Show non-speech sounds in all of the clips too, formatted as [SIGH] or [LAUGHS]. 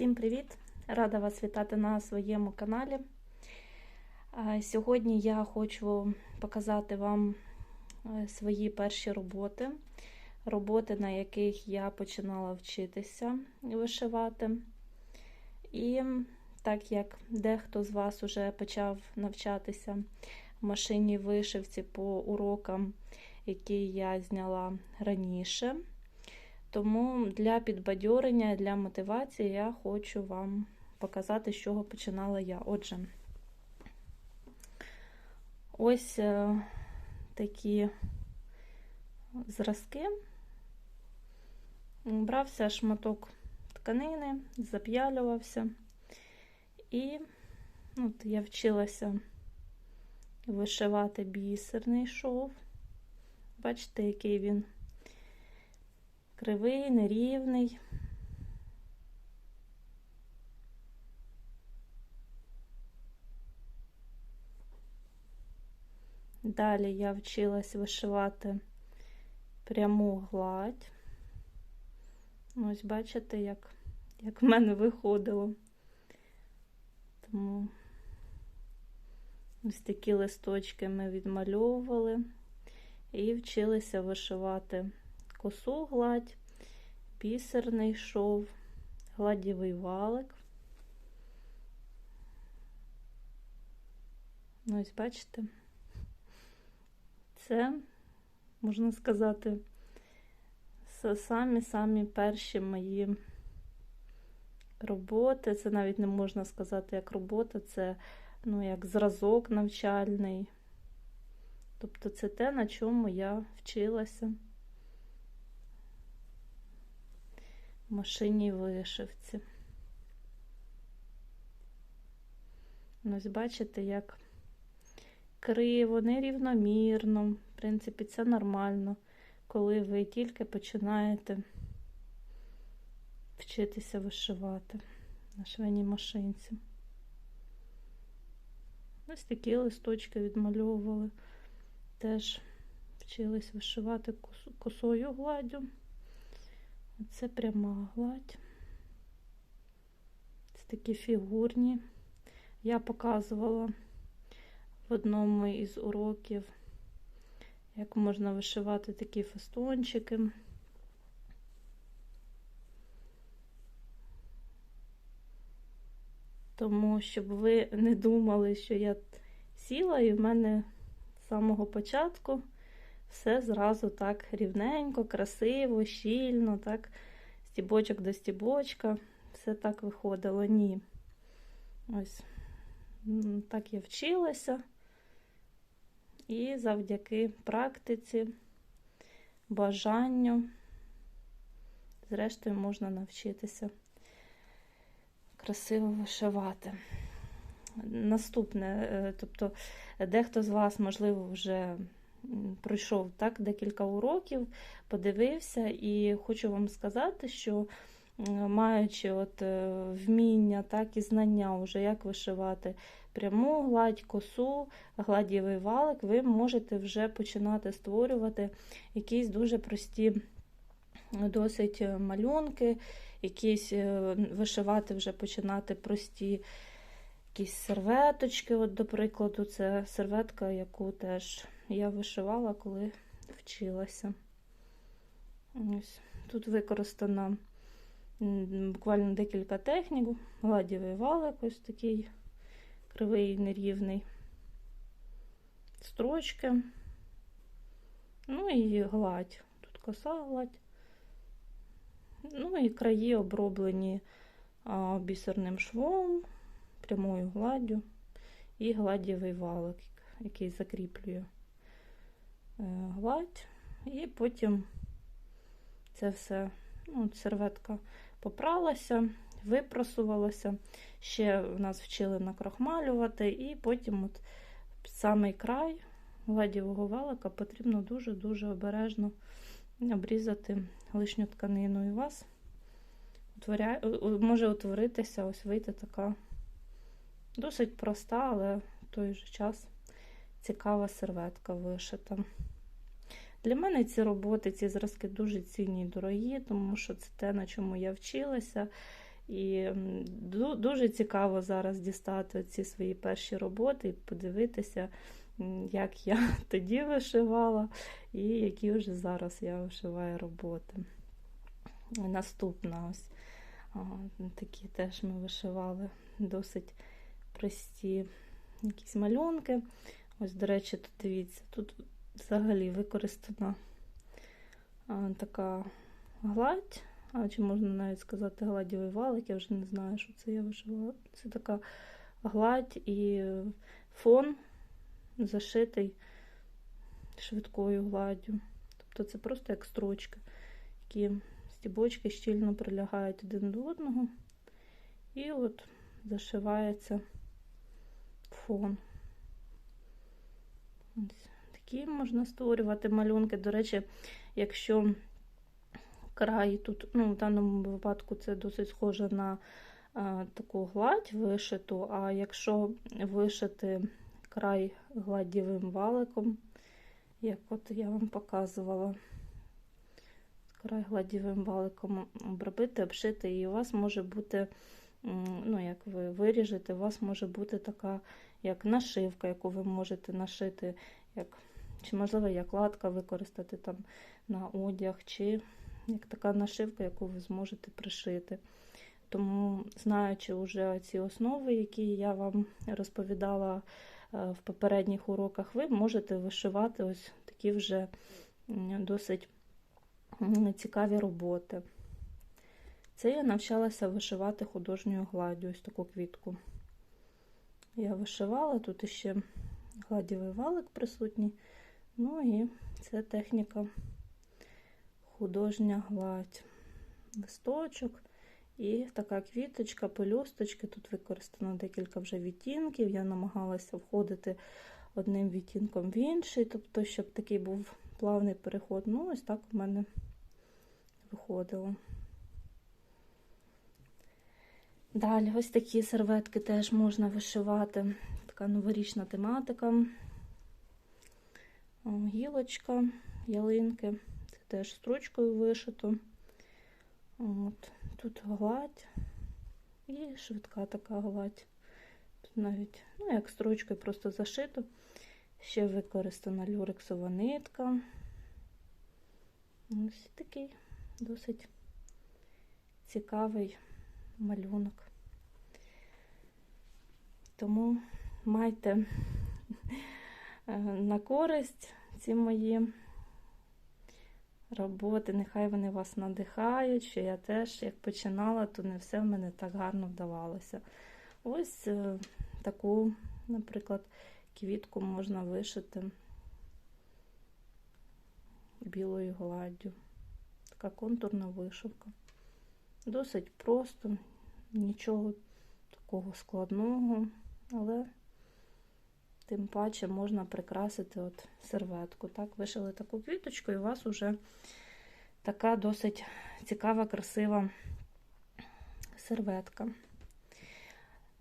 Всім привіт! Рада вас вітати на своєму каналі. Сьогодні я хочу показати вам е, свої перші роботи, роботи, на яких я починала вчитися вишивати. І так як дехто з вас вже почав навчатися в машині вишивці по урокам, які я зняла раніше. Тому для підбадьорення, для мотивації я хочу вам показати, з чого починала я. Отже, ось е, такі зразки. Брався шматок тканини, зап'ялювався. І от я вчилася вишивати бісерний шов. Бачите, який він кривий, нерівний. Далі я вчилась вишивати пряму гладь. Ось бачите, як, як в мене виходило. Тому ось такі листочки ми відмальовували і вчилися вишивати косу гладь, бісерний шов, гладівий валик. Ну, ось бачите, це, можна сказати, самі-самі перші мої роботи. Це навіть не можна сказати як робота, це ну, як зразок навчальний. Тобто це те, на чому я вчилася. Машині вишивці. Ось бачите, як криво, нерівномірно. В принципі, це нормально, коли ви тільки починаєте вчитися вишивати на швейній машинці. Ось такі листочки відмальовували. Теж вчились вишивати косою гладдю. Це пряма гладь. Це такі фігурні. Я показувала в одному із уроків, як можна вишивати такі фестончики. Тому, щоб ви не думали, що я сіла, і в мене з самого початку все зразу так рівненько, красиво, щільно, так, стібочок до стібочка. Все так виходило. Ні. Ось так я вчилася. І завдяки практиці, бажанню, зрештою, можна навчитися красиво вишивати. Наступне, е, тобто, дехто з вас, можливо, вже пройшов так декілька уроків, подивився, і хочу вам сказати, що маючи от е, вміння, так і знання, вже як вишивати пряму гладь, косу, гладівий валик, ви можете вже починати створювати якісь дуже прості досить е, малюнки, якісь е, вишивати вже починати прості якісь серветочки. От, До прикладу, це серветка, яку теж я вишивала, коли вчилася. Ось. Тут використано буквально декілька технік, гладівий валик, ось такий кривий, нерівний, строчки, ну і гладь. Тут коса гладь. Ну і краї оброблені а, бісерним швом, прямою гладдю і гладівий валик, який закріплює. Е, гладь, і потім це все, ну, серветка попралася, випросувалася. Ще в нас вчили накрохмалювати, і потім от самий край гладівого валика потрібно дуже-дуже обережно обрізати лишню тканину. І у вас утворяє, може утворитися, ось вийти така досить проста, але в той же час цікава серветка вишита. Для мене ці роботи, ці зразки дуже цінні і дорогі, тому що це те, на чому я вчилася. І дуже цікаво зараз дістати ці свої перші роботи і подивитися, як я [LAUGHS] тоді вишивала, і які вже зараз я вишиваю роботи. Наступна ось такі теж ми вишивали досить прості якісь малюнки. Ось, до речі, тут дивіться, тут взагалі використана а, така гладь, а чи можна навіть сказати гладівий валик, я вже не знаю, що це я вишивала. Це така гладь і фон зашитий швидкою гладдю. Тобто це просто як строчки, які стібочки щільно прилягають один до одного. І от зашивається фон. Ось такі можна створювати малюнки. До речі, якщо край тут, ну, в даному випадку це досить схоже на а, таку гладь вишиту, а якщо вишити край гладдєвим валиком, як от я вам показувала, край гладдєвим валиком обробити, обшити, і у вас може бути, ну, як ви виріжете, у вас може бути така як нашивка, яку ви можете нашити, як, чи, можливо, як латка використати там на одяг, чи як така нашивка, яку ви зможете пришити. Тому, знаючи вже ці основи, які я вам розповідала е, в попередніх уроках, ви можете вишивати ось такі вже досить цікаві роботи. Це я навчалася вишивати художньою гладдю, ось таку квітку. Я вишивала, тут ще гладдєвий валик присутній. Ну і це техніка художня гладь. Листочок і така квіточка, пелюсточки. Тут використано декілька вже відтінків. Я намагалася входити одним відтінком в інший, тобто, щоб такий був плавний переход. Ну, ось так у мене виходило. Далі, ось такі серветки теж можна вишивати. Така новорічна тематика. Гілочка, ялинки. Це теж строчкою вишито. От. Тут гладь і швидка така гладь. Тут навіть, ну, як строчкою просто зашито. Ще використана люрексова нитка. Ось такий досить цікавий малюнок. Тому майте на користь ці мої роботи, нехай вони вас надихають, що я теж, як починала, то не все в мене так гарно вдавалося. Ось е, таку, наприклад, квітку можна вишити білою гладдю. Така контурна вишивка. Досить просто, нічого такого складного, але тим паче можна прикрасити от серветку. Так, вишили таку квіточку, і у вас вже така досить цікава, красива серветка.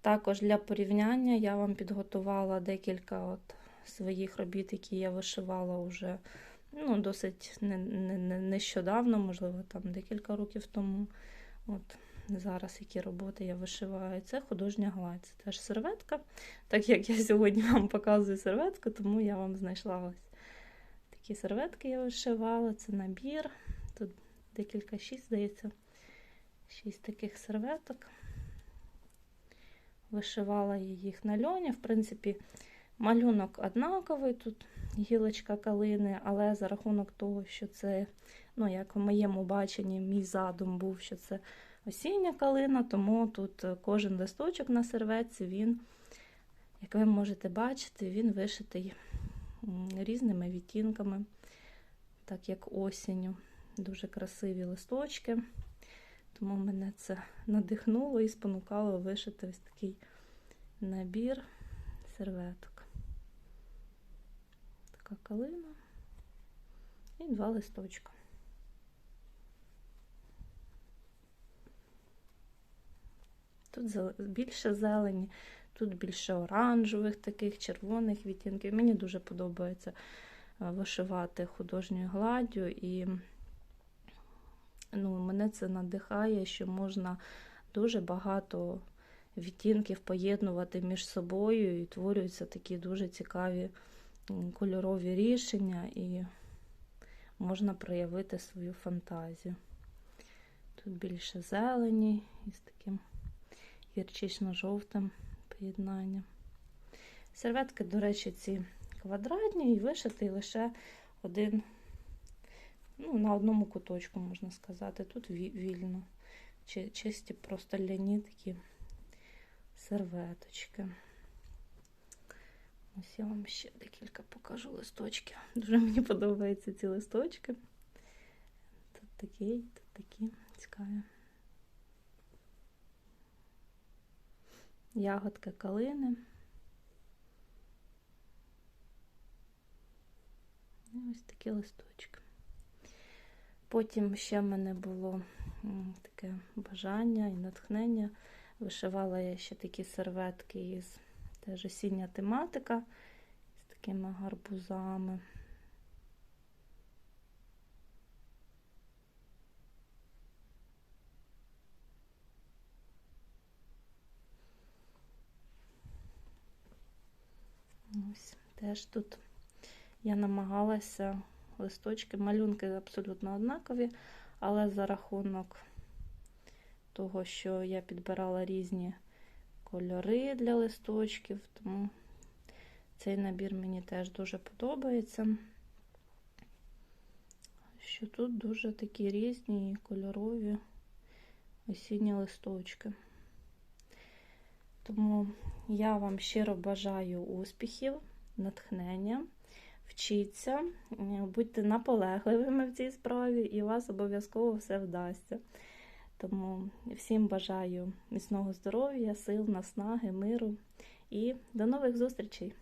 Також для порівняння я вам підготувала декілька от своїх робіт, які я вишивала вже ну, досить не, не, не, нещодавно, можливо, там декілька років тому. От Зараз які роботи я вишиваю. Це художня гладь. Це теж серветка. Так як я сьогодні [LAUGHS] вам показую серветку, тому я вам знайшла ось такі серветки я вишивала. Це набір. Тут декілька шість, здається, шість таких серветок. Вишивала я їх на льоні. В принципі, малюнок однаковий, тут гілочка калини, але за рахунок того, що це, ну, як в моєму баченні, мій задум був, що це осіння калина, тому тут кожен листочок на серветці, він, як ви можете бачити, він вишитий різними відтінками, так як осінню. Дуже красиві листочки. Тому мене це надихнуло і спонукало вишити ось такий набір серветок. Така калина і два листочка. Тут більше зелені, тут більше оранжевих, таких червоних відтінків. Мені дуже подобається вишивати художньою гладдю, і ну, мене це надихає, що можна дуже багато відтінків поєднувати між собою і творюються такі дуже цікаві кольорові рішення, і можна проявити свою фантазію. Тут більше зелені із таким гірчично-жовтим поєднанням. Серветки, до речі, ці квадратні і вишитий лише один, ну, на одному куточку, можна сказати. Тут вільно. Чи- Чисті просто ляні такі серветочки. Ось я вам ще декілька покажу листочків. Дуже мені подобаються ці листочки. Тут такі, тут такі цікаві. Ягодки калини. І ось такі листочки. Потім ще в мене було таке бажання і натхнення. Вишивала я ще такі серветки із теж осіння тематика з такими гарбузами. Ось теж тут я намагалася листочки, малюнки абсолютно однакові, але за рахунок того, що я підбирала різні кольори для листочків, тому цей набір мені теж дуже подобається. Що тут дуже такі різні кольорові осінні листочки. Тому я вам щиро бажаю успіхів, натхнення. Вчіться, будьте наполегливими в цій справі, і у вас обов'язково все вдасться. Тому всім бажаю міцного здоров'я, сил, наснаги, миру і до нових зустрічей!